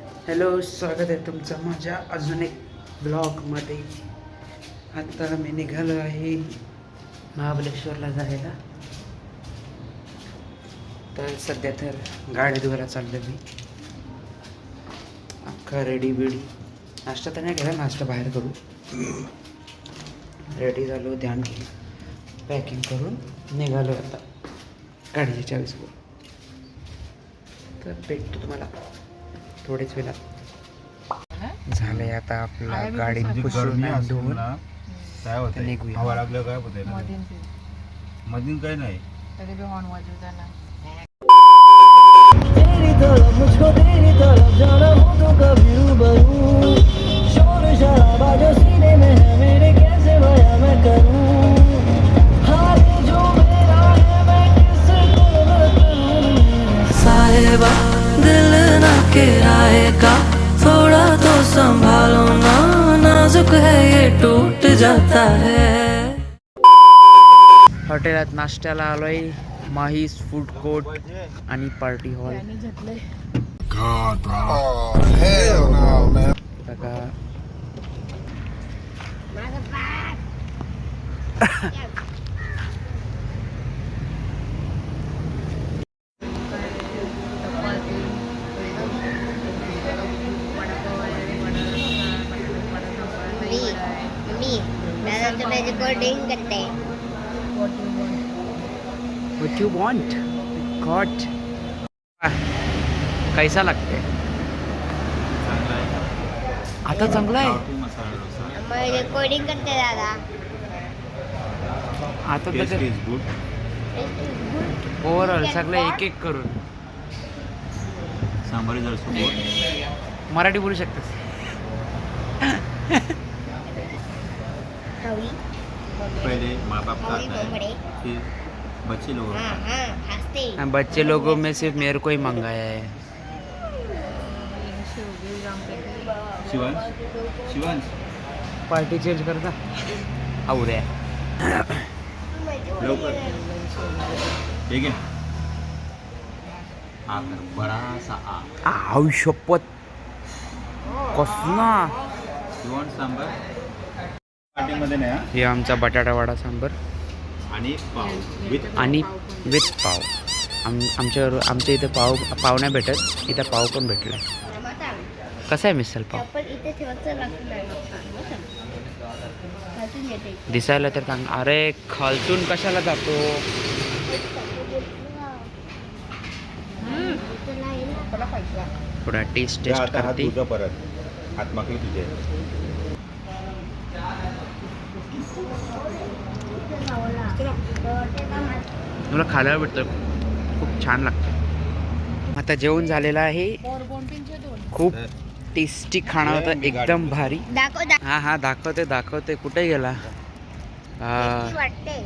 Hello स्वागत आहे तुमचं माझ्या अजून एक ब्लॉगमध्ये. आता मी निघालो आहे महाबलेश्वरला जायला. तर सध्या तर गाडी धुवायला चाललो मी. अख्खा रेडी बिडी नाश्ता तर नाही केला नाश्ता बाहेर करू. रेडी झालो ध्यान घेऊन पॅकिंग करून निघालो आता. गाडीच्या चाळीसवर तर भेटतो तुम्हाला. थोडेच वेळात. झालंय आता आपला गाडी पुसून धुवून काय होतं निघूया. हवा लागलं काय होतंय? ना मधीन काय नाही. तरी बी हॉर्न वाजवताना तेरी तरफ मुझको तेरी तरफ जाना हो तो कभी रूबरू। शोर शराबा जो सीने में है मेरे कैसे भया मैं करूं? ना किराएगा थोड़ा तो संभालो ना नाजुक है ये टूट जाता है। हॉटेलात नाश्त्याला आलोय माहीस फूड कोर्ट आणि पार्टी हॉल बघा मम्मी मम्मी दादा तुम्ही रिकॉर्डिंग करते you want. Got कैसा लागते? आता चांगला आहे. रेकॉर्डिंग करते दादा. आता ओव्हरऑल सगळं एक एक करून. सांबार मराठी बोलू शकतेस. पहले माँ बाप का हवी आता है कोंबडे फिर बच्चे लोगों हाँ का? हाँ हंसते। बच्चे लोगों में सिर्फ मेरे को ही मंगाया है। शिवांश? शिवांश? पार्टी चेंज करता आवड्या लवकर। ठीक है। आकर बड़ा सा आ। आव शपथ। कसना। यू वॉन्ट सांबार पार्टीमध्ये नाही हा? हे आमचा बटाटा वडा सांबर। आणि पाव. विथ आणि विथ पाव. आम आमच्या आमच्या इथं पाव पाव नाही भेटत. इथं पाव पण भेटला. कसा आहे मिसल पाव? दिसायला तर चांग अरे खालतून कशाला जातो? थोडा टेस्ट टेस्ट करते. तुझं परत. हात मागले तुझे. तुला खायला भेटतं. खूप छान लागतं. आता जेवण झालेलं आहे. खूप टेस्टी खाणं होतं. एकदम भारी. हा हा दाखवते दाखवते. कुठे गेला? हा, वाटते.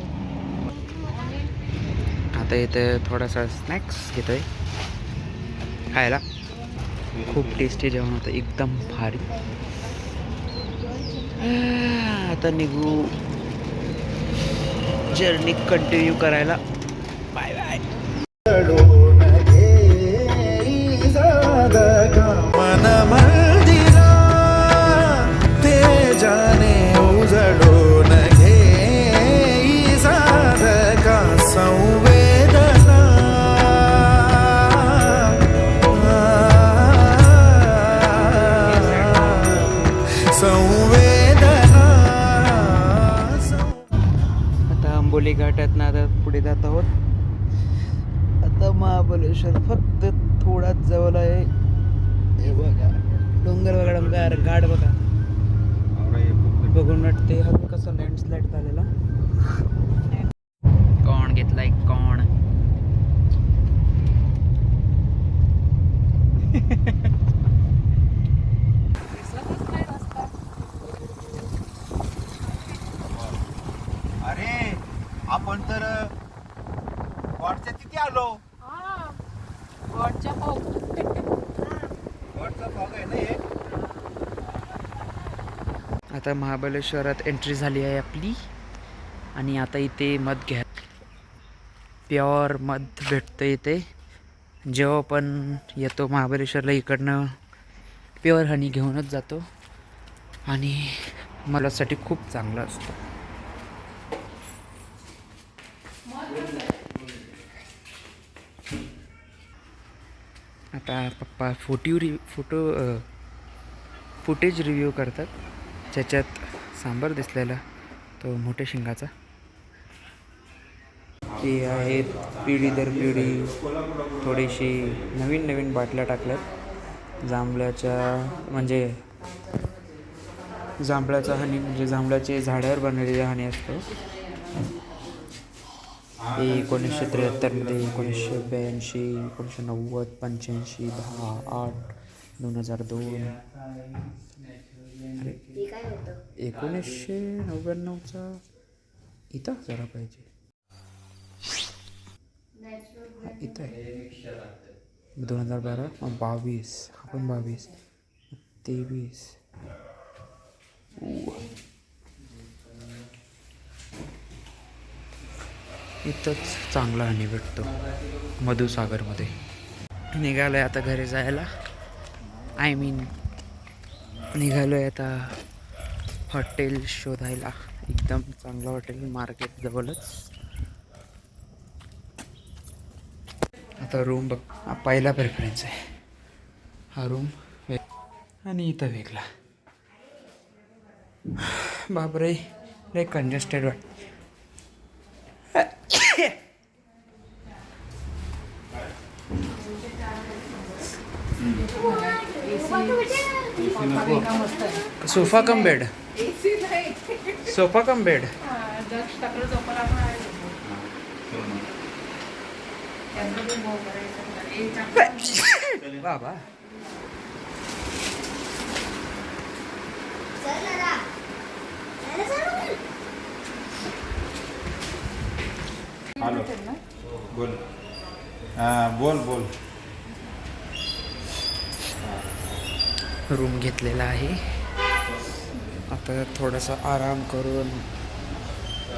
आता इथे थोडासा स्नॅक्स घेतोय. खायला. खूप टेस्टी जेवण होतं. एकदम भारी. आता निघू. जर्नी कंटिन्यू करायला. बाय बाय बघून वाटते हा कसा लँडस्लाईड झालेला? कोण घेतलाय कोण अरे आपण तर वॉटच्या तिथे आलो हा गॉडच्या पाव वॉटचा फॉग आहे ना हे आता महाबळेश्वरात एंट्री झाली आहे आपली. आणि आता इथे मध घ्या प्युअर मध भेटतं इथे. जेव्हा पण येतो महाबळेश्वरला इकडनं प्युअर हनी घेऊनच जातो. आणि मलासाठी खूप चांगलं असतं. आता पप्पा फोटो रि फोटो फुटेज रिव्ह्यू करतात. ज्याच्यात सांबार दिसलेला तो मोठ्या शिंगाचा. ती आहेत पिढी दर पिढी थोडीशी नवीन नवीन बाटल्या टाकल्यात. जांभळ्याच्या म्हणजे जांभळाचा हनी म्हणजे जांभळाचे झाडावर बनलेली हनी असतो. एकोणीसशे त्र्याहत्तरमध्ये एकोणीसशे ब्याऐंशी एकोणीसशे नव्वद पंच्याऐंशी दहा आठ दोन हजार दोन. अरे एकोणीसशे नव्याण्णवचा इथं जरा पाहिजे. इथं आहे. दोन हजार बारा बावीस हा पण बावीस. तेवीस. इथंच चांगला हनी भेटतो मधुसागरमध्ये. निघालो आहे आता घरी जायला. आय मीन निघालो आहे आता हॉटेल शोधायला. एकदम चांगलं हॉटेल मार्केट जवळच. आता रूम बघ हा पहिला प्रेफरन्स आहे. हा रूम वेग आणि इथं वेगळा. बापरे लय कंजेस्टेड वाट. Sofa cum bed. Sofa cum bed. बाबा. बोल. बोल बोल आहे झोपून. त्यामध्ये मऊ करायचं. एक टाकलं. बाबा चल दादा दादा चल हॅलो बोल हां बोल बोल रूम घेतलेला आहे. आता थोडासा आराम करून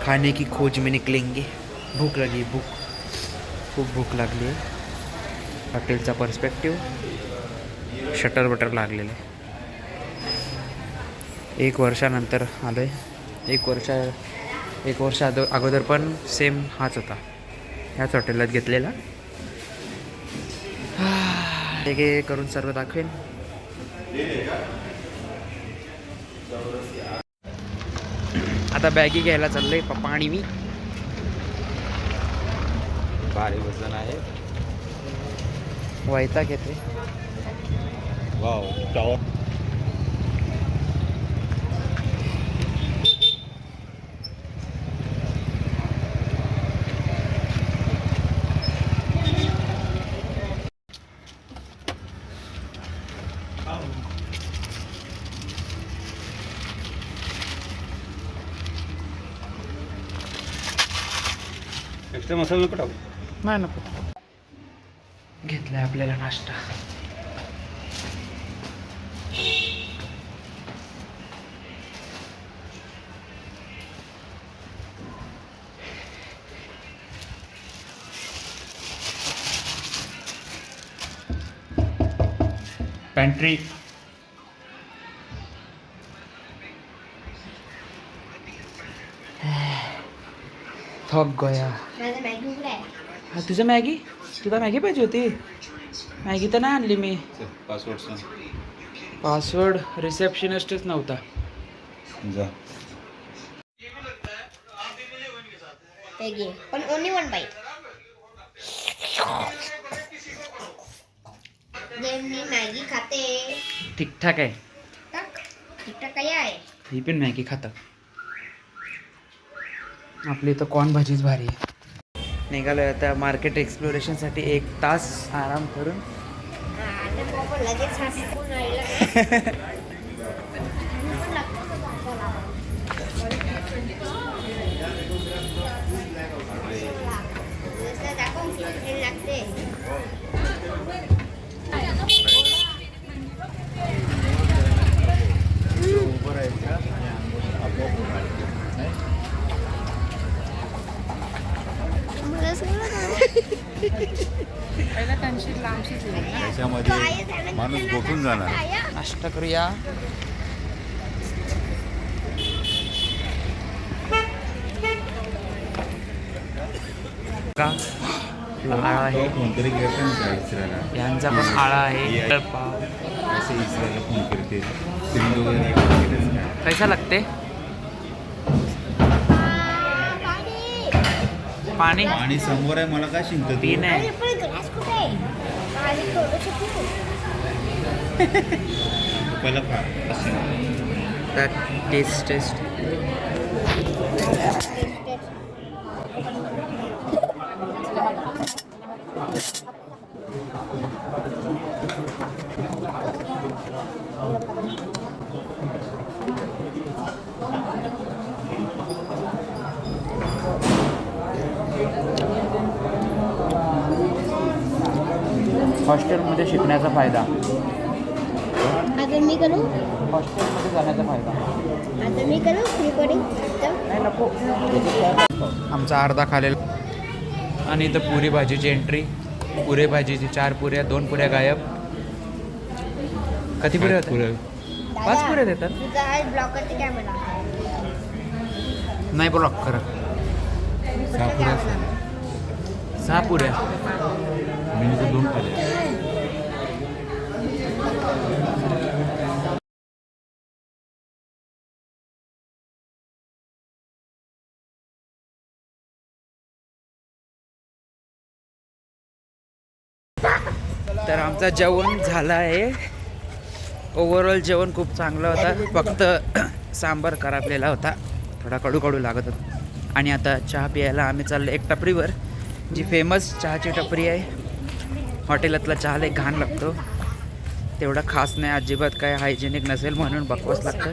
खाने की खोज में निकलेंगे. भूक लगी भूक. खूप भूक लागली. आहे हॉटेलचा पर्स्पेक्टिव्ह शटर बटर लागलेलं आहे. एक वर्षानंतर आलो आहे एक वर्षा एक वर्ष अदो अगोदर पण सेम हाच होता. ह्याच हॉटेलात घेतलेला. हे घे करून सर्व दाखवेन. आता बॅगी घ्यायला चाललोय पप्पा आणि मी. भारी वजन आहे. वैता घेते वाव टॉवर एक्स्ट्रा मसाला नको टाकू. नाही नको. घेतलाय आपल्याला नाश्ता. पॅन्ट्री थक गया। हा तुझं मॅगी? तुला मॅगी पाहिजे होती? मॅगी तर नाही आणली मी. पासवर्ड पासवर्ड रिसेप्शनिस्टच नव्हता. जा. पण ओनली वन बाईट मी मॅगी खाते. ठीकठाक आहे. ठीकठाक काय आहे. ही पण मॅगी खातं. आपली तर कॉर्न भाजीच भारी आहे. निघालो आता मार्केट एक्सप्लोरेशनसाठी एक तास आराम करून. त्याच्यामध्ये माणूस गोठून जाणार. नाश्ता करूया का? आळा आहे. यांचा पण आळा आहे. पाव असे पाणी? आणि समोर आहे मला काय शिंकत तीन आहे पण ग्लास कुठे आहे? पाणी थोडंसं पिऊ. पहिला खा. टेस्ट टेस्ट हॉस्टेलमध्ये शिकण्याचा फायदा. आता मी करू? हॉस्टेलमध्ये जाण्याचा फायदा. आता मी करू? रेकॉर्डिंग नाही नको. आमचा अर्धा खालेला. आणि इथं पुरी भाजीची एंट्री पुरे भाजीची चार पुऱ्या दोन पुऱ्या गायब. किती पुऱ्या होत्या पुढं पाच पुऱ्या देतात. तुझा आज ब्लॉक करते कॅमेरा नाही ब्लॉक करा. सहा पुऱ्या सहा पुऱ्या दोन तर आमचं जेवण झालं आहे ओव्हरऑल जेवण खूप चांगलं होतं. फक्त सांबार खराबलेला होता. थोडा कडू कडू लागत होता. आणि आता चहा प्यायला आम्ही चाललो एक टपरीवर जी फेमस चहाची टपरी आहे. हॉटेलातला चहा लई घाण लागतो. तेवढा खास नाही अजिबात काय हायजेनिक नसेल म्हणून बकवास लागतं.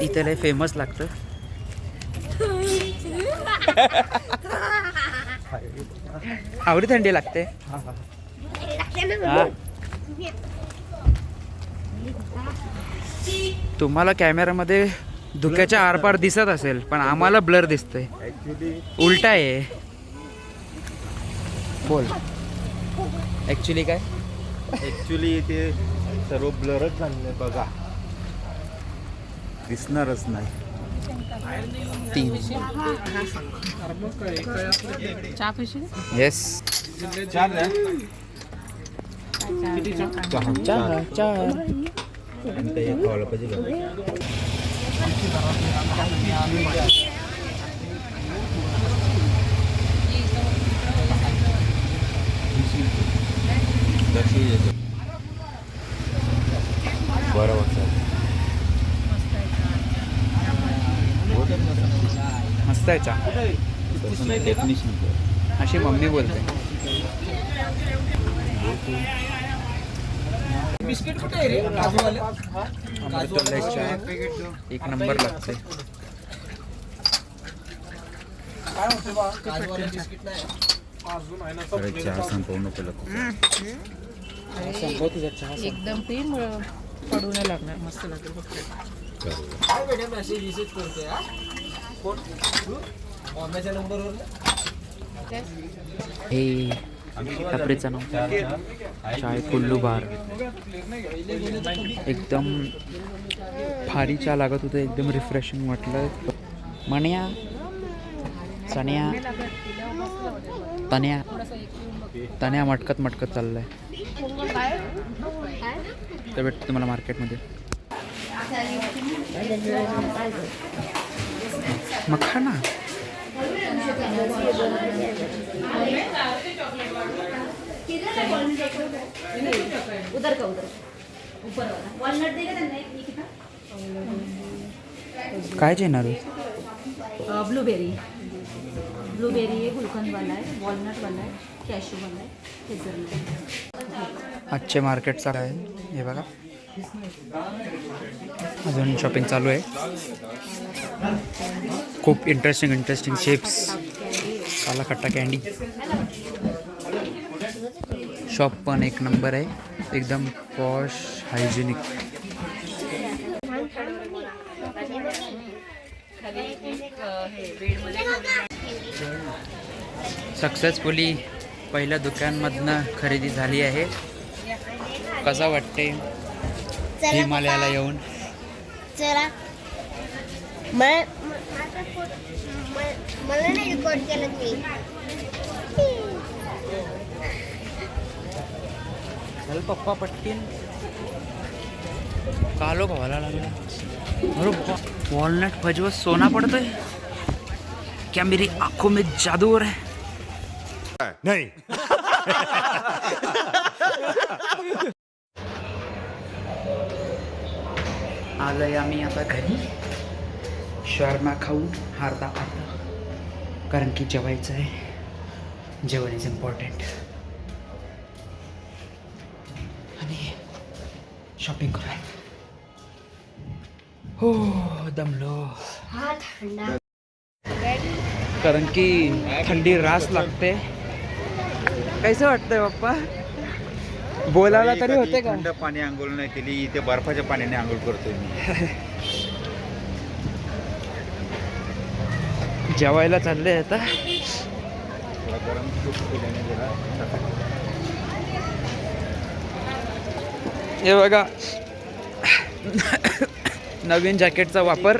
इथं लय फेमस लागतं. आवडी थंडी लागते. तुम्हाला कॅमेरामध्ये धुक्याच्या आरपार दिसत असेल पण आम्हाला ब्लर दिसतंय. उलटा आहे. बोल. ॲक्च्युली काय? ॲक्च्युली ते सर्व ब्लरच झाले बघा. दिसणारच नाही. तीन. चहा. पिशील येस चार द्या. चार चार आणि ते एक खावायला पाहिजे का? लक्ष द्यायचं. बरं वाटतं मस्त आहे डेफिनेशन कर अशी मम्मी बोलते अमृतोल्लाय चहा एक नंबर लागते अरे चहा संपवू नको. एकदम पी मग पडू नाही लागणार. मस्त लागेल बघ हे टपरीचं नाव. चाय कुल्लू बार. एकदम भारी चहा लागत होतं एकदम रिफ्रेशिंग वाटलं. मण्या चण्या तण्या तण्या मटकत मटकत चाललंय. तर भेटतं तुम्हाला मार्केटमध्ये. मग खा ना उधर का उधर ऊपर वाला वॉलनट देगा त्यांना एक काय येणार ब्लूबेरी. ब्लूबेरी आहे गुलकंदवाला आहे वॉलनटवाला आहे कॅशूवाला आहे हेझलनट. आजचे मार्केट चालू आहे. हे बघा. अजून शॉपिंग चालू आहे. खूप इंटरेस्टिंग इंटरेस्टिंग शेप्स काला खट्टा कँडी शॉप पण एक नंबर आहे. एकदम पॉश हायजेनिक सक्सेसफुली पहिल्या दुकानमधनं खरेदी झाली आहे. कसं वाटते हिमालयाला पप्पा. येऊन. चला. मला नाही रेकॉर्ड केलं मी चल पप्पा पटकीन. कालो व्हायला लागला. अरे वॉलनट फजवत सोना पडतोय. क्या मेरी आँखों में जादू हो रहा है? नहीं. आलोय आम्ही आता घरी. शर्मा खाऊन अर्धा अर्धा कारण की जेवायचं आहे. जेवण इज इम्पॉर्टंट आणि शॉपिंग करूया. हो दमलो. कारण की थंडी रास लागते. कैसे वाटतंय बाप्पा बोलायला तरी होते का? थंड पाणी आंघोळ नाही केली इथे बर्फाच्या पाण्याने आंघोळ करतोय मी. जेवायला चाललंय आता. गरम हे बघा. नवीन जॅकेटचा वापर.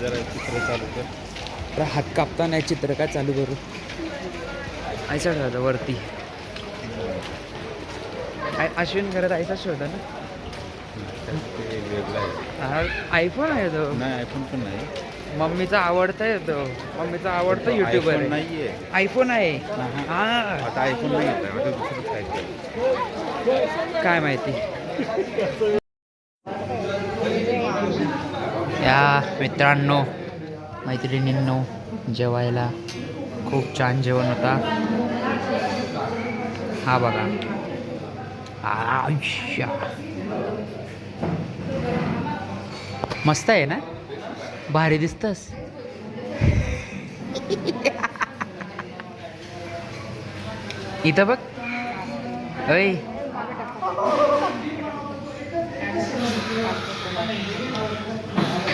जरा चित्र चालू कर. तर हात कापता नाही चित्र काय चालू करू? ठेवता वरती. आय- अश्विन करत आयसाच ठेवता ना? ते वेगळं आहे. हा आयफोन आहे तो. नाही आयफोन पण नाही. मम्मीचा आवडता आहे तो. मम्मीचा आवडता युट्यूबर iPhone आहे. नाहीये. आयफोन आहे. हा आता आयफोन नाही येत आहे आता काय काय माहिती? या मित्रांनो मैत्रिणींनो जेवायला खूप छान जेवण होता. हा बघा. आयुष्या मस्त आहे ना? भारी दिसतस. इथं बघ. अय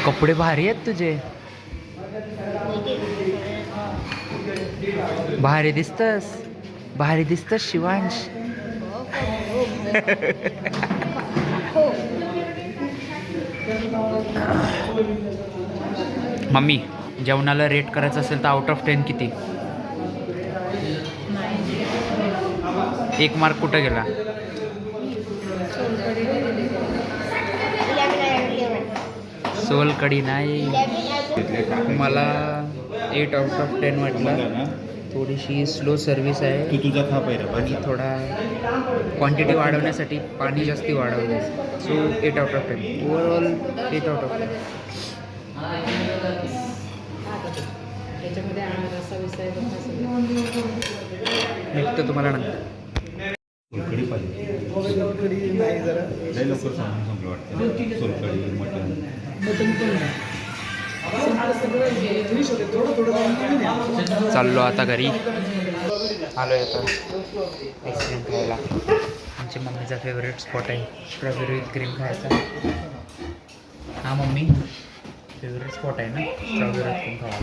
कपडे भारी आहेत तुझे. भारी दिसतस. भारी दिसतस शिवांश. मम्मी जेवणाला रेट करायचं असेल तर आउट ऑफ टेन किती? एक मार्क कुठं गेला? सोलकडी नाही. मला एट आउट ऑफ टेन वाटला. थोडीशी स्लो सर्विस आहे. तू तुझा खा पहिला आणि थोडा क्वांटिटी वाढवण्यासाठी पाणी जास्ती वाढवले so eight out of ten overall eight out of ten. निघतो तुम्हाला नंतर. सोलकडी पाहिजे. लय लवकर सांगून संपलं वाटतं. सोलकडी मटन चाललो आता घरी. आलो आता. आईस्क्रीम खायला आमची मम्मीचा फेवरेट स्पॉट आहे. स्ट्रॉबेरी विथ क्रीम खायचा. हा मम्मी. फेवरेट स्पॉट आहे ना? स्ट्रॉबेरी विथ क्रीम खावा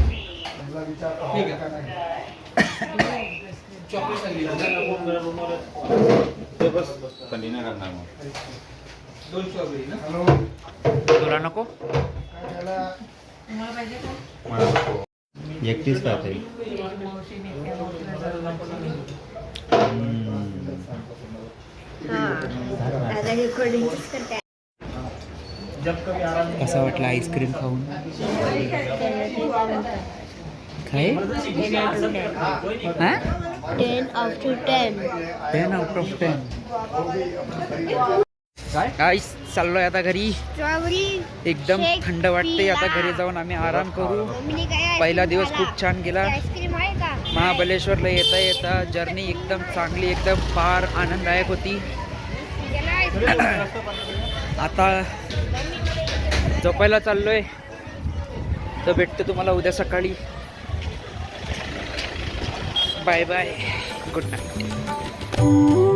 तुला नको? आता रेकॉर्डिंगच करते कसा वाटला आईस्क्रीम खाऊन? खाय ten out ten ten out of ten काय? चाललोय आता घरी. एकदम थंड वाटते आता. घरी जाऊन आम्ही आराम करू. पहिला दिवस? खूप छान गेला. महाबलेश्वरला येता येता जर्नी एकदम चांगली एकदम फार आनंददायक होती. आता झोपायला चाललोय. तर भेटतो तुम्हाला उद्या सकाळी. Bye bye good night